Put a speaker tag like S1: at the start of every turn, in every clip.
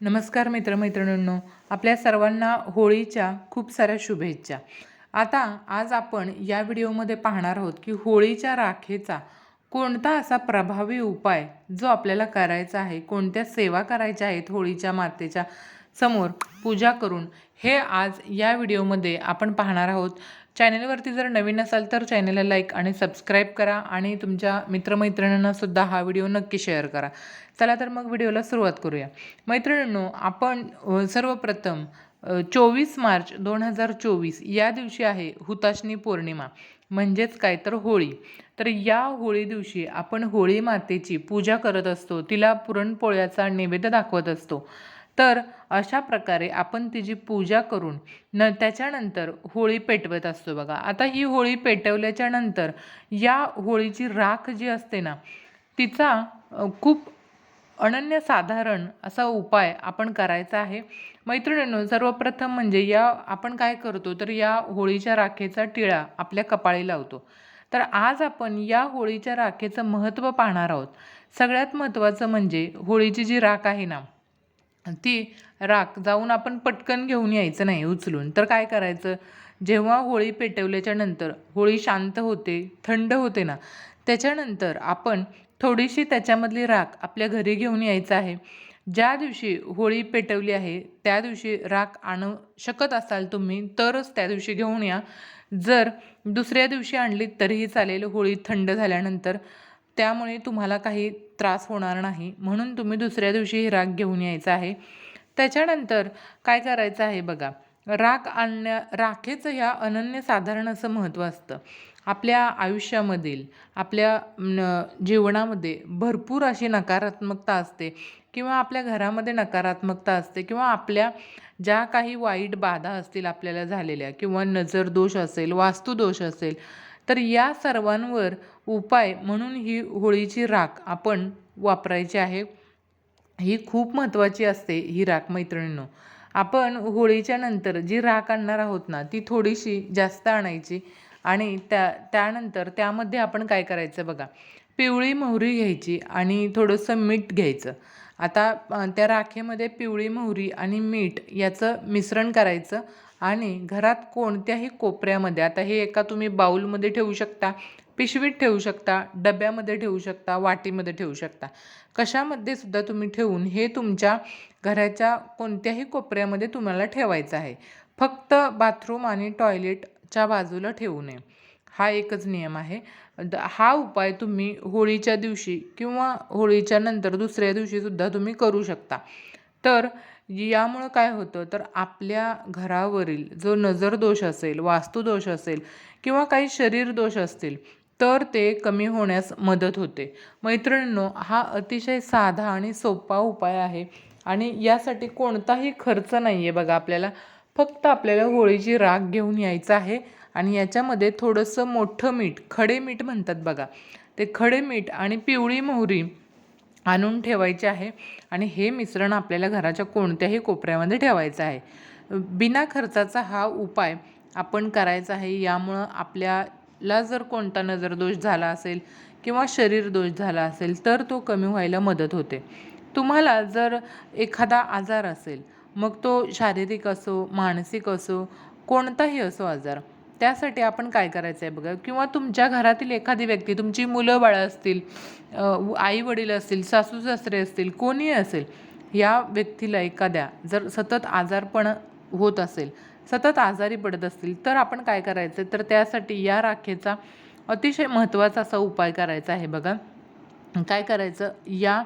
S1: नमस्कार मित्रमैत्रिणींनो आपल्या सर्वांना होळीच्या खूप साऱ्या शुभेच्छा. आता आज आपण या व्हिडिओमध्ये पाहणार आहोत की होळीच्या राखेचा कोणता असा प्रभावी उपाय जो आपल्याला करायचा आहे कोणत्या सेवा करायच्या आहेत होळीच्या मातेच्या समोर पूजा करून हे आज या व्हिडिओमध्ये आपण पाहणार आहोत. चॅनलवरती जर नवीन असाल तर चॅनलला लाईक आणि सबस्क्राईब करा आणि तुमच्या मित्रमैत्रिणींनासुद्धा हा व्हिडिओ नक्की शेअर करा. चला तर मग व्हिडिओला सुरुवात करूया. मैत्रिणींनो आपण सर्वप्रथम चोवीस मार्च दोन हजार चोवीस या दिवशी आहे हुताशनी पौर्णिमा. म्हणजेच काय तर होळी. तर या होळी दिवशी आपण होळी मातेची पूजा करत असतो. तिला पुरणपोळ्याचा नैवेद्य दाखवत असतो. तर अशा प्रकारे आपण तिची पूजा करून न त्याच्यानंतर होळी पेटवत असतो बघा. आता ही होळी पेटवल्याच्या नंतर या होळीची राख जी असते ना तिचा खूप अनन्यसाधारण असा उपाय आपण करायचा आहे. मैत्रिणींनो सर्वप्रथम म्हणजे या आपण काय करतो तर या होळीच्या राखेचा टिळा आपल्या कपाळी लावतो. तर आज आपण या होळीच्या राखेचं महत्त्व पाहणार आहोत. सगळ्यात महत्त्वाचं म्हणजे होळीची जी राख आहे ना ती राख जाऊन आपण पटकन घेऊन यायचं नाही उचलून. तर काय करायचं? जेव्हा होळी पेटवल्याच्या नंतर होळी शांत होते थंड होते ना त्याच्यानंतर आपण थोडीशी त्याच्यामधली राख आपल्या घरी घेऊन यायचं आहे. ज्या दिवशी होळी पेटवली आहे त्या दिवशी राख आणू शकत असाल तुम्ही तरच त्या दिवशी घेऊन या. जर दुसऱ्या दिवशी आणली तरीही चालेल होळी थंड झाल्यानंतर त्यामुळे तुम्हाला काही त्रास होणार नाही. म्हणून तुम्ही दुसऱ्या दिवशी ही राग घेऊन यायचा आहे. त्याच्यानंतर काय करायचं आहे बघा. राख आणण्या राखेचं ह्या अनन्यसाधारण असं महत्त्व असतं. आपल्या आयुष्यामधील आपल्या न जीवनामध्ये भरपूर अशी नकारात्मकता असते किंवा आपल्या घरामध्ये नकारात्मकता असते किंवा आपल्या ज्या काही वाईट बाधा असतील आपल्याला झालेल्या किंवा नजर दोष असेल वास्तुदोष असेल तर या सर्वांवर उपाय म्हणून ही होळीची राख आपण वापरायची आहे. ही खूप महत्त्वाची असते ही राख मैत्रिणींनो. आपण होळीच्या नंतर जी राख आणणार आहोत ना ती थोडीशी जास्त आणायची आणि त्या त्यानंतर त्यामध्ये आपण काय करायचं बघा पिवळी मोहरी घ्यायची आणि थोडंसं मीठ घ्यायचं. आता त्या राखेमध्ये पिवळी मोहरी आणि मीठ याचं मिश्रण करायचं आणि घरात कोणत्याही कोपऱ्यामध्ये आता हे एका तुम्ही बाऊलमध्ये ठेवू शकता पिशवीत ठेवू शकता डब्यामध्ये ठेवू शकता वाटीमध्ये ठेवू शकता. कशामध्ये सुद्धा तुम्ही ठेवून हे तुमच्या घराच्या कोणत्याही कोपऱ्यामध्ये तुम्हाला ठेवायचं आहे. फक्त बाथरूम आणि टॉयलेटच्या बाजूला ठेवू नये. हा एकच नियम आहे. द हा उपाय तुम्ही होळीच्या दिवशी किंवा होळीच्या नंतर दुसऱ्या दिवशीसुद्धा तुम्ही करू शकता. तर म्हणजे यामुळं काय होतं? तर आपल्या घरावरील जो नजरदोष असेल वास्तुदोष असेल किंवा काही शरीर दोष असतील तर ते कमी होण्यास मदत होते. मैत्रिणींनो हा अतिशय साधा आणि सोपा उपाय आहे आणि यासाठी कोणताही खर्च नाही आहे बघा आपल्याला. फक्त आपल्याला होळीची राग घेऊन यायचं आहे आणि याच्यामध्ये थोडंसं मोठं मीठ खडे मीठ म्हणतात बघा. ते खडे मीठ आणि पिवळी मोहरी आणून ठेवायचे आहे. आणि हे मिश्रण आपल्याला घराच्या कोणत्याही कोपऱ्यामध्ये ठेवायचं आहे. बिना खर्चाचा हा उपाय आपण करायचा आहे. यामुळं आपल्याला जर कोणता नजरदोष झाला असेल किंवा शरीर दोष झाला असेल तर तो कमी व्हायला मदत होते. तुम्हाला जर एखादा आजार असेल मग तो शारीरिक असो मानसिक असो कोणताही असो आजार त्यासाठी आपण काय करायचं आहे बघा? किंवा तुमच्या घरातील एखादी व्यक्ती तुमची मुलं बाळं असतील आई वडील असतील सासू सासरे असतील कोणी असेल या व्यक्तीला एखाद्या जर सतत आजारपण होत असेल सतत आजारी पडत असतील तर आपण काय करायचं तर त्यासाठी या राखेचा अतिशय महत्त्वाचा असा उपाय करायचा आहे बघा. काय करायचं? या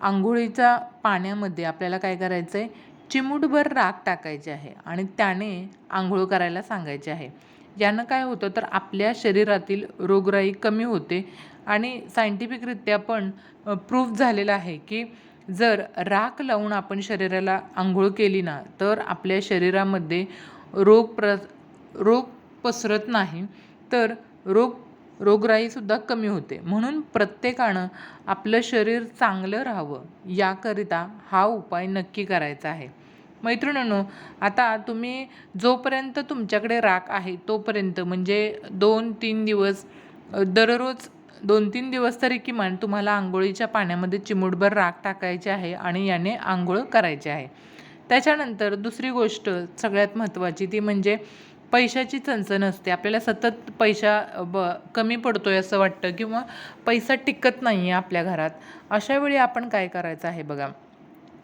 S1: आंघोळीच्या पाण्यामध्ये आपल्याला काय करायचं आहे चिमूटभर राख टाकायची आहे आणि त्याने आंघोळ करायला सांगायचे आहे. यानं काय होतं तर आपल्या शरीरातील रोगराई कमी होते. आणि सायंटिफिकरित्या पण प्रूफ झालेलं आहे की जर राख लावून आपण शरीराला आंघोळ केली ना तर आपल्या शरीरामध्ये रोग प्र रोग पसरत नाही तर रोग रोगराईसुद्धा कमी होते. म्हणून प्रत्येकानं आपलं शरीर चांगलं राहावं याकरिता हा उपाय नक्की करायचा आहे. मैत्रिणींनो आता तुम्ही जोपर्यंत तुमच्याकडे राख आहे तोपर्यंत म्हणजे दोन तीन दिवस दररोज दोन तीन दिवस तरी किमान तुम्हाला आंघोळीच्या पाण्यामध्ये चिमूटभर राख टाकायचे आहे आणि याने आंघोळ करायची आहे. त्याच्यानंतर दुसरी गोष्ट सगळ्यात महत्त्वाची ती म्हणजे पैशाची चणचण असते. आपल्याला सतत पैसा ब कमी पडतो आहे असं वाटतं किंवा पैसा टिकत नाही आहे आपल्या घरात. अशावेळी आपण काय करायचं आहे बघा?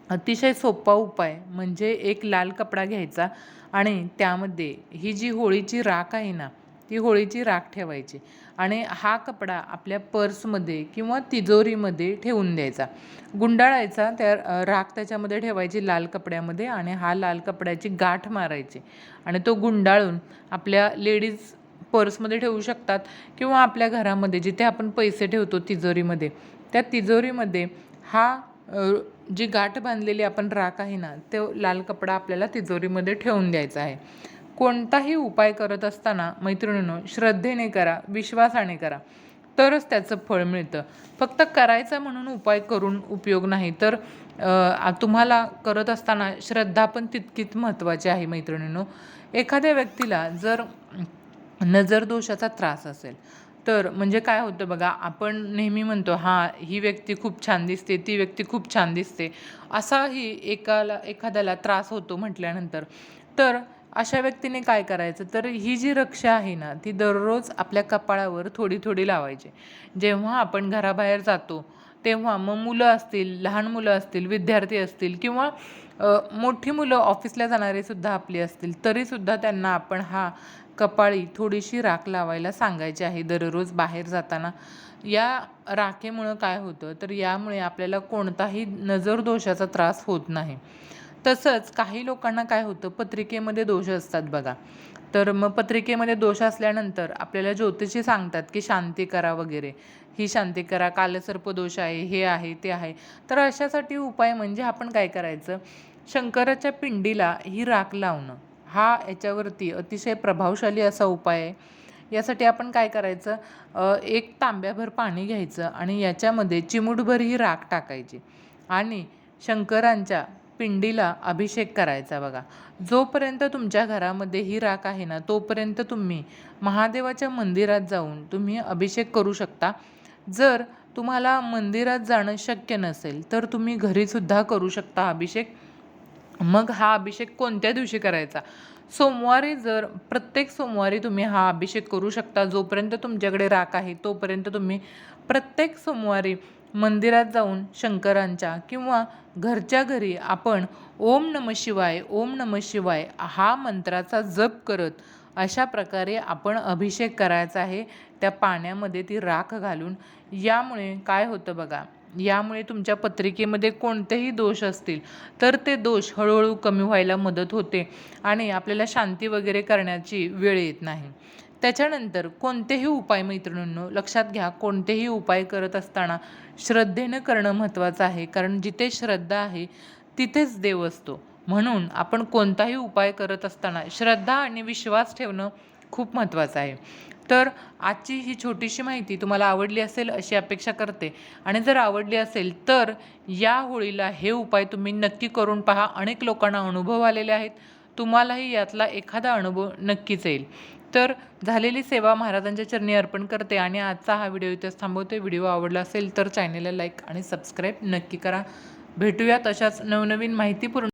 S1: अतिशय सोपा उपाय म्हणजे एक लाल कपडा घ्यायचा आणि त्यामध्ये ही जी होळीची राख आहे ना ती होळीची राख ठेवायची आणि हा कपडा आपल्या पर्समध्ये किंवा तिजोरीमध्ये ठेवून द्यायचा. गुंडाळायचा त्या राख त्याच्यामध्ये ठेवायची लाल कपड्यामध्ये आणि हा लाल कपड्याची गाठ मारायची आणि तो गुंडाळून आपल्या लेडीज पर्समध्ये ठेवू शकतात किंवा आपल्या घरामध्ये जिथे आपण पैसे ठेवतो तिजोरीमध्ये त्या तिजोरीमध्ये हा जी गाठ बांधलेली आपण राख आहे ना तो लाल कपडा आपल्याला तिजोरीमध्ये ठेवून द्यायचा आहे. कोणताही उपाय करत असताना मैत्रिणींनो श्रद्धेने करा विश्वासाने करा. तरच त्याचं फळ मिळतं. फक्त करायचा म्हणून उपाय करून उपयोग नाही तर तुम्हाला करत असताना श्रद्धा पण तितकीच महत्त्वाची आहे मैत्रिणींनो. एखाद्या व्यक्तीला जर नजर दोषाचा त्रास असेल तर म्हणजे काय होतं बघा आपण नेहमी म्हणतो हां ही व्यक्ती खूप छान दिसते ती व्यक्ती खूप छान दिसते. असाही एकाला एखाद्याला त्रास होतो म्हटल्यानंतर. तर अशा व्यक्तीने काय करायचं? तर ही जी रक्षा आहे ना ती दररोज आपल्या कपाळावर थोडी थोडी लावायची. जेव्हा आपण घराबाहेर जातो तेव्हा मग मुलं असतील लहान मुलं असतील विद्यार्थी असतील किंवा मोठी मुलं ऑफिसला जाणारे सुद्धा आपली असतील तरीसुद्धा त्यांना आपण हा कपाळी थोडीशी राख लावायला सांगायची आहे दररोज बाहेर जाताना. या राखेमुळं काय होतं? तर यामुळे आपल्याला कोणताही नजर दोषाचा त्रास होत नाही. तसंच काही लोकांना काय होतं? पत्रिकेमध्ये दोष असतात बघा. तर मग पत्रिकेमध्ये दोष असल्यानंतर आपल्याला ज्योतिषी सांगतात की शांती करा वगैरे. ही शांती करा कालसर्प दोष आहे हे आहे ते आहे. तर अशासाठी उपाय म्हणजे आपण काय करायचं? शंकराच्या पिंडीला ही राख लावणं. हा याच्यावरती अतिशय प्रभावशाली असा उपाय आहे. यासाठी आपण काय करायचं? एक तांब्याभर पाणी घ्यायचं आणि याच्यामध्ये चिमूटभर ही राख टाकायची आणि शंकरांच्या पिंडीला अभिषेक करायचा बघा. जोपर्यंत तुमच्या घरामध्ये ही राख आहे ना तोपर्यंत तुम्ही महादेवाच्या मंदिरात जाऊन तुम्ही अभिषेक करू शकता. जर तुम्हाला मंदिरात जाणं शक्य नसेल तर तुम्ही घरीसुद्धा करू शकता अभिषेक. मग हा अभिषेक कोणत्या दिवशी करायचा? सोमवारी जर प्रत्येक सोमवारी तुम्ही हा अभिषेक करू शकता जोपर्यंत तुमच्याकडे राख आहे तोपर्यंत तुम्ही प्रत्येक सोमवारी मंदिरात जाऊन शंकरांच्या किंवा घरच्या घरी आपण ओम नम शिवाय ओम नम शिवाय हा मंत्राचा जप करत अशा प्रकारे आपण अभिषेक करायचा आहे. त्या पाण्यामध्ये ती राख घालून यामुळे काय होतं बघा यामुळे तुमच्या पत्रिकेमध्ये कोणतेही दोष असतील तर ते दोष हळूहळू कमी व्हायला मदत होते आणि आपल्याला शांती वगैरे करण्याची वेळ येत नाही. त्याच्यानंतर कोणतेही उपाय मैत्रिणींनो लक्षात घ्या कोणतेही उपाय करत असताना श्रद्धेनं करणं महत्त्वाचं आहे कारण जिथे श्रद्धा आहे तिथेच देव असतो. म्हणून आपण कोणताही उपाय करत असताना श्रद्धा आणि विश्वास ठेवणं खूप महत्त्वाचं आहे. तर आजची ही छोटीशी माहिती तुम्हाला आवडली असेल अशी अपेक्षा करते. आणि जर आवडली असेल तर या होळीला हे उपाय तुम्ही नक्की करून पहा. अनेक लोकांना अनुभव आलेले आहेत. तुम्हालाही यातला एखादा अनुभव नक्कीच येईल. तर झालेली सेवा महाराजांच्या चरणी अर्पण करते आणि आजचा हा व्हिडिओ इथेच थांबवते. व्हिडिओ आवडला असेल तर चॅनेलला लाईक आणि सबस्क्राईब नक्की करा. भेटूयात अशाच नवनवीन माहितीपूर्ण